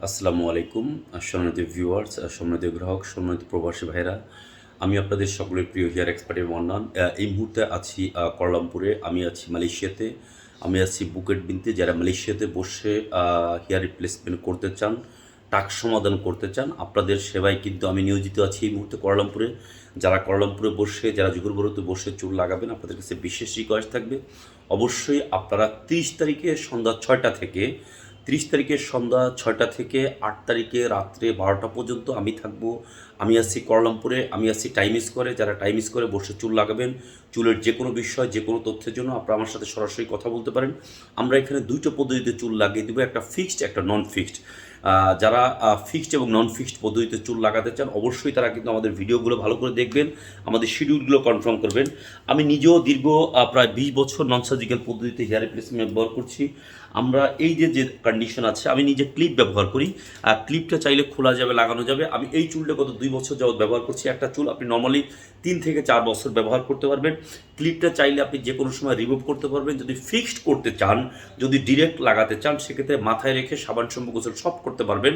আসসালামু আলাইকুম সম্মানিত ভিউয়ার্স সম্মানিত গ্রাহক সম্মানিত প্রবাসী ভাইরা আমি আপনাদের সকলের প্রিয় হেয়ার এক্সপার্টের মন্নান এই মুহূর্তে আছি আহ, কুয়ালালামপুরে আমি আছি মালয়েশিয়াতে। আমি আছি বুকেট বিনতে। যারা মালয়েশিয়াতে বসে হেয়ার রিপ্লেসমেন্ট করতে চান টাক সমাধান করতে চান আপনাদের সেবায় কিন্তু আমি নিয়োজিত আছি এই মুহূর্তে কুয়ালালামপুরে যারা কুয়ালালামপুরে বসে যারা জুগুরবরতে বসে চুল লাগাবেন আপনাদের কাছে বিশেষ রিকোয়েস্ট থাকবে। অবশ্যই আপনারা তিরিশ তারিখে সন্ধ্যা ছয়টা থেকে তিরিশ তারিখের সন্ধ্যা ছয়টা থেকে আট তারিখে রাত্রে বারোটা পর্যন্ত আমি থাকব। আমি আসছি কলামপুরে আমি আসছি টাইম করে যারা টাইম করে বসে চুল লাগাবেন, চুলের যে কোনো বিষয়, যে কোনো তথ্যের জন্য আপনারা আমার সাথে সরাসরি কথা বলতে পারেন। আমরা এখানে দুইটা পদ্ধতিতে চুল লাগিয়ে দেবো, একটা ফিক্সড একটা নন ফিক্সড যারা ফিক্সড এবং নন ফিক্সড পদ্ধতিতে চুল লাগাতে চান, অবশ্যই তারা কিন্তু আমাদের ভিডিওগুলো ভালো করে দেখবেন, আমাদের শিডিউলগুলো কনফার্ম করবেন। আমি নিজেও দীর্ঘ প্রায় বিশ বছর নন সার্জিক্যাল পদ্ধতিতে হেয়ার রিপ্লেসমেন্ট ব্যবহার করছি। আমরা এই যে যে কন্ডিশন আছে, আমি নিজে ক্লিপ ব্যবহার করি। আর ক্লিপটা চাইলে খোলা যাবে, লাগানো যাবে। আমি এই চুলটা গত দুই বছর যাবত ব্যবহার করছি। একটা চুল আপনি নর্মালি তিন থেকে চার বছর ব্যবহার করতে পারবেন। ক্লিপটা চাইলে আপনি যে কোনো সময় রিমুভ করতে পারবেন। যদি ফিক্সড করতে চান, যদি ডিরেক্ট লাগাতে চান, সেক্ষেত্রে মাথায় রেখে সাবান শ্যাম্পু গোসল সব করতে পারবেন।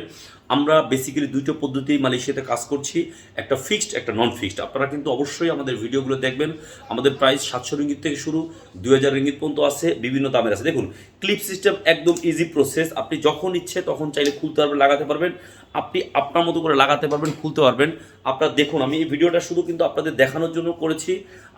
আমরা বেসিক্যালি দুটো পদ্ধতি মালয়েশিয়াতে কাজ করছি, একটা ফিক্সড একটা নন ফিক্সড আপনারা কিন্তু অবশ্যই আমাদের ভিডিওগুলো দেখবেন। আমাদের প্রাইস সাতশো রিঙ্গিত থেকে শুরু, দুই হাজার রিঙ্গিত পর্যন্ত আছে, বিভিন্ন দামের আছে। দেখুন ক্লিপ সিস্টেম একদম ইজি প্রসেস আপনি যখন ইচ্ছে তখন চাইলে খুলতে পারবেন, লাগাতে পারবেন। আপনি আপনার মতো করে লাগাতে পারবেন, খুলতে পারবেন। আপনার দেখুন, আমি এই ভিডিওটা শুধু কিন্তু আপনাদের দেখানোর জন্য করেছি।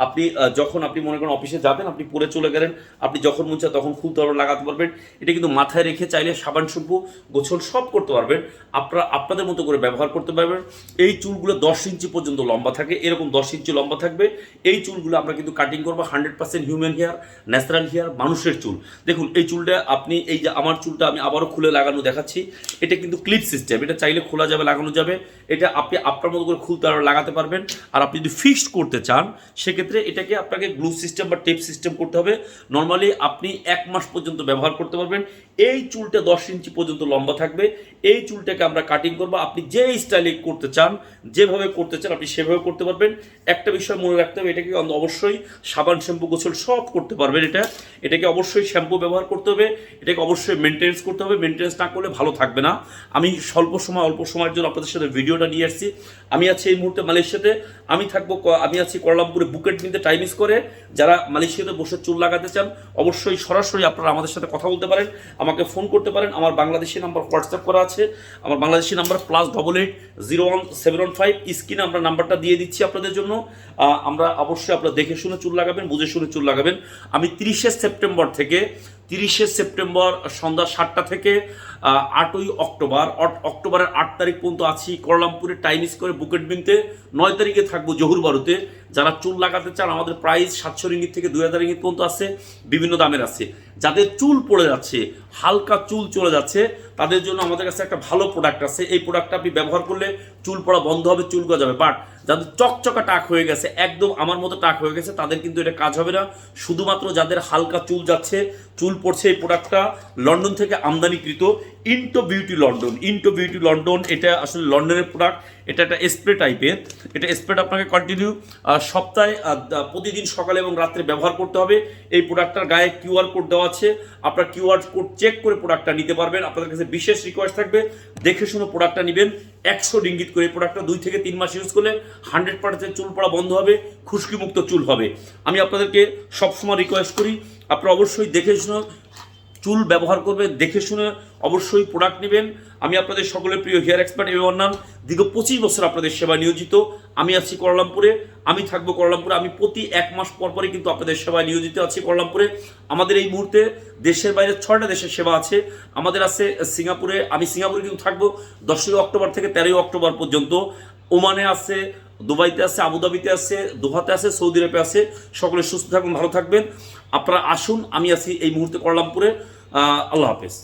আপনি যখন আপনি মনে করেন অফিসে যাবেন, আপনি পরে চলে গেলেন, আপনি যখন মন চায় তখন খুলতে পারবেন, লাগাতে পারবেন। এটা কিন্তু মাথায় রেখে চাইলে সাবান, শ্যাম্পু গোছল সব করতে পারবেন। আপনারা, আপনাদের মতো করে ব্যবহার করতে পারবেন। এই চুলগুলো দশ ইঞ্চি পর্যন্ত লম্বা থাকে, এরকম দশ ইঞ্চি লম্বা থাকবে। এই চুলগুলো আমরা কিন্তু কাটিং করব hundred percent human hair natural hair মানুষের চুল। দেখুন, এই চুলটা আপনি, এই যে আমার চুলটা আমি আবারও খুলে লাগানো দেখাচ্ছি। এটা কিন্তু ক্লিপ সিস্টেম এটা চাইলে খোলা যাবে, লাগানো যাবে। এটা আপনি আপনার মতো করে খুলতে আর লাগাতে পারবেন। আর আপনি যদি ফিক্সড করতে চান, সেক্ষেত্রে এটাকে আপনাকে গ্লু সিস্টেম বা টেপ সিস্টেম করতে হবে। নর্মালি আপনি এক মাস পর্যন্ত ব্যবহার করতে পারবেন। এই চুলটা দশ ইঞ্চি পর্যন্ত লম্বা থাকবে। এই চুলটাকে আমরা কাটিং করব। আপনি যে স্টাইলে করতে চান, যেভাবে করতে চান, আপনি সেভাবে করতে পারবেন। একটা বিষয় মনে রাখতে হবে, এটাকে অবশ্যই সাবান, শ্যাম্পু, গোসল সব করতে পারবেন এটা। এটাকে অবশ্যই শ্যাম্পু ব্যবহার করতে হবে। এটাকে অবশ্যই মেনটেন্স করতে হবে। মেনটেন্স না করলে ভালো থাকবে না। আমি স্বল্প সময় অল্প সময়ের জন্য আপনাদের সাথে ভিডিওটা নিয়ে আসছি। আমি আছি এই মুহূর্তে মালয়েশিয়াতে। আমি থাকব আমি আছি কোয়ালালামপুরে বুকেট নিতে টাইমিস করে। যারা মালয়েশিয়াতে বসে চুল লাগাতে চান, অবশ্যই সরাসরি আপনারা আমাদের সাথে কথা বলতে পারেন, আমাকে ফোন করতে পারেন। আমার বাংলাদেশি নাম্বার হোয়াটসঅ্যাপ করা আছে। আমার Bangladeshi number plus double eight zero one seven one five স্ক্রিনে আমরা নাম্বারটা দিয়ে দিচ্ছি আপনাদের জন্য। আমরা অবশ্যই আপনারা দেখে শুনে চুল লাগাবেন, বুঝে শুনে চুল লাগাবেন। আমি তিরিশে সেপ্টেম্বর থেকে তিরিশে সেপ্টেম্বর সন্ধ্যা সাতটা থেকে আটই অক্টোবর অক্টোবরের আট তারিখ পর্যন্ত আছি। করলামপুরে টাইম স্কোয়ারে বুকেট বিনতে। নয় তারিখে থাকব জহুর বারুতে যারা চুল লাগাতে চান, আমাদের প্রাইস সাতশো রিঙ্গিত থেকে দুই হাজার রিঙ্গিত পর্যন্ত আছে, বিভিন্ন দামের আছে। যাদের চুল পড়ে যাচ্ছে, হালকা চুল চলে যাচ্ছে, তাদের জন্য আমাদের কাছে একটা ভালো প্রোডাক্ট আছে। এই প্রোডাক্টটা আপনি ব্যবহার করলে চুল পড়া বন্ধ হবে, চুল যাবে বাট যাদের চকচকা টাক হয়ে গেছে, একদম আমার মতো টাক হয়ে গেছে, তাদের কিন্তু এটা কাজ হবে না। শুধুমাত্র যাদের হালকা চুল যাচ্ছে, চুল পড়ছে এই প্রোডাক্টটা লন্ডন থেকে আমদানিকৃত into beauty London into beauty London এটা আসলে লন্ডনের প্রোডাক্ট এটা একটা স্প্রে টাইপের এটা স্প্রেটা আপনাকে কন্টিনিউ সপ্তাহে প্রতিদিন সকালে এবং রাত্রে ব্যবহার করতে হবে। এই প্রোডাক্টটার গায়ে কিউআর কোড দেওয়া আছে। আপনার কিউআর কোড চেক করে প্রোডাক্টটা নিতে পারবেন। আপনাদের কাছে বিশেষ রিকোয়েস্ট থাকবে, দেখে শুনে প্রোডাক্টটা নেবেন। একশো ডিঙ্গিত করে এই প্রোডাক্টটা দুই থেকে তিন মাস ইউজ করলে হান্ড্রেড পার্সেন্ট চুল পড়া বন্ধ হবে, খুশকিমুক্ত চুল হবে। আমি আপনাদেরকে সবসময় রিকোয়েস্ট করি, আপনারা অবশ্যই দেখে শুনে চুল ব্যবহার করবে, দেখে শুনে অবশ্যই প্রোডাক্ট নেবেন। আমি আপনাদের সকলের প্রিয় হেয়ার এক্সপার্ট এবং নাম। দীর্ঘ পঁচিশ বছর আপনাদের সেবা নিয়োজিত। আমি আছি করলামপুরে আমি থাকব করলামপুরে আমি প্রতি এক মাস পর পরই কিন্তু আপনাদের সেবায় নিয়োজিত আছি করলামপুরে আমাদের এই মুহূর্তে দেশের বাইরে ছয়টা দেশের সেবা আছে। আমাদের আছে সিঙ্গাপুরে। আমি সিঙ্গাপুরে কিন্তু থাকব দশই অক্টোবর থেকে তেরোই অক্টোবর পর্যন্ত। ওমানে আছে দুবাইতে আছে, আবুধাবিতে আছে, দোহাতে আছে সৌদি আরবে আছে। সকলে সুস্থ থাকবেন ভালো থাকবেন। আপনারা আসুন, আমি আছি এই মুহূর্তে করলামপুরে আল্লাহ হাফেজ।